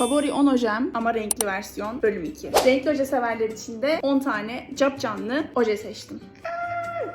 Favori 10 ojem ama renkli versiyon bölüm 2. Renkli oje severler için de 10 tane cap canlı oje seçtim.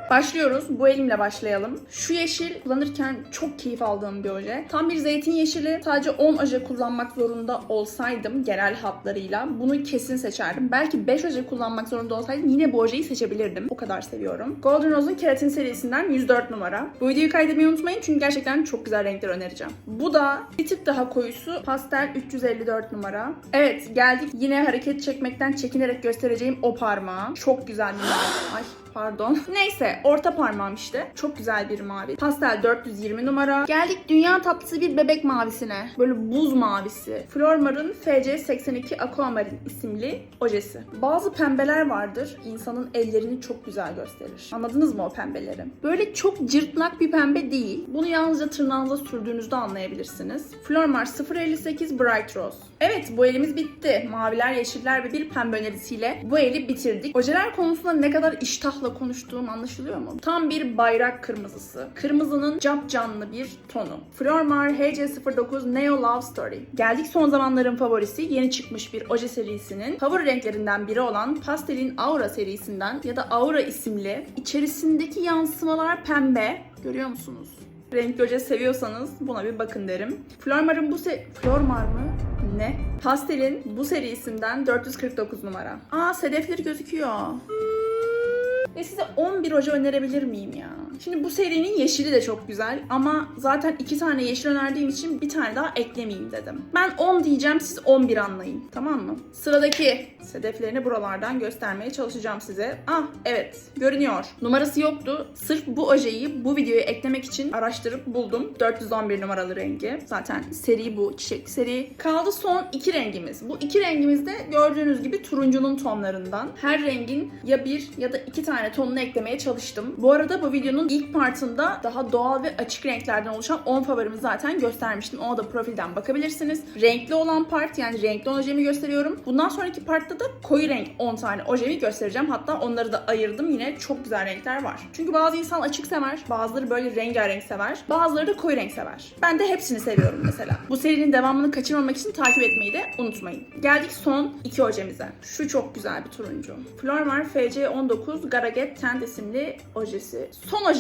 Başlıyoruz. Bu elimle başlayalım. Şu yeşil kullanırken çok keyif aldığım bir oje. Tam bir zeytin yeşili. Sadece 10 oje kullanmak zorunda olsaydım genel hatlarıyla bunu kesin seçerdim. Belki 5 oje kullanmak zorunda olsaydım yine bu ojeyi seçebilirdim. O kadar seviyorum. Golden Rose'un keratin serisinden 104 numara. Bu videoyu kaydetmeyi unutmayın çünkü gerçekten çok güzel renkler önereceğim. Bu da bir tık daha koyusu pastel 354 numara. Evet geldik yine hareket çekmekten çekinerek göstereceğim o parmağı. Çok güzel bir. Ay pardon. Neyse orta parmağım işte. Çok güzel bir mavi. Pastel 420 numara. Geldik dünya tatlısı bir bebek mavisine. Böyle buz mavisi. Flormar'ın FC82 Aquamarine isimli ojesi. Bazı pembeler vardır. insanın ellerini çok güzel gösterir. Anladınız mı o pembeleri? Böyle çok cırtlak bir pembe değil. Bunu yalnızca tırnağınıza sürdüğünüzde anlayabilirsiniz. Flormar 058 Bright Rose. Evet bu elimiz bitti. Maviler, yeşiller ve bir pembe önerisiyle bu eli bitirdik. Ojeler konusunda ne kadar iştahla konuştuğum anlaşılıyor mu? Tam bir bayrak kırmızısı. Kırmızının cap canlı bir tonu. Flormar HC09 Neo Love Story. Geldik son zamanların favorisi yeni çıkmış bir oje serisinin favori renklerinden biri olan Pastel'in Aura serisinden ya da Aura isimli içerisindeki yansımalar pembe. Görüyor musunuz? Renkli oje seviyorsanız buna bir bakın derim. Flormar'ın bu se... Flormar mı? Ne? Pastel'in bu serisinden 449 numara. Aa sedefleri gözüküyor. Ve size 11 oje önerebilir miyim ya? Şimdi bu serinin yeşili de çok güzel ama zaten iki tane yeşil önerdiğim için bir tane daha eklemeyeyim dedim. Ben 10 diyeceğim siz 11 anlayın tamam mı? Sıradaki sedeflerini buralardan göstermeye çalışacağım size. Ah evet görünüyor. Numarası yoktu. Sırf bu ojeyi bu videoya eklemek için araştırıp buldum. 411 numaralı rengi. Zaten seri bu çiçek seri. Kaldı son iki rengimiz. Bu iki rengimiz de gördüğünüz gibi turuncunun tonlarından. Her rengin ya bir ya da iki tane tonunu eklemeye çalıştım. Bu arada bu videonun ilk partında daha doğal ve açık renklerden oluşan 10 favorimi zaten göstermiştim. Ona da profilden bakabilirsiniz. Renkli olan part yani renkli ojemi gösteriyorum. Bundan sonraki partta da koyu renk 10 tane ojemi göstereceğim. Hatta onları da ayırdım. Yine çok güzel renkler var. Çünkü bazı insan açık sever. Bazıları böyle rengarenk sever. Bazıları da koyu renk sever. Ben de hepsini seviyorum mesela. Bu serinin devamını kaçırmamak için takip etmeyi de unutmayın. Geldik son iki ojemize. Şu çok güzel bir turuncu. Flormar FC19 Garaget Tent isimli ojesi. Son ojemiz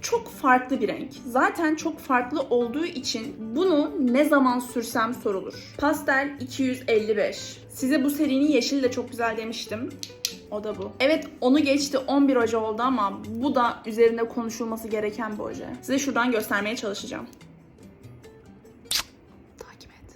çok farklı bir renk. Zaten çok farklı olduğu için bunu ne zaman sürsem sorulur. Pastel 255. Size bu serinin yeşili de çok güzel demiştim. O da bu. Evet onu geçti 11 oje oldu ama bu da üzerinde konuşulması gereken bir oje. Size şuradan göstermeye çalışacağım.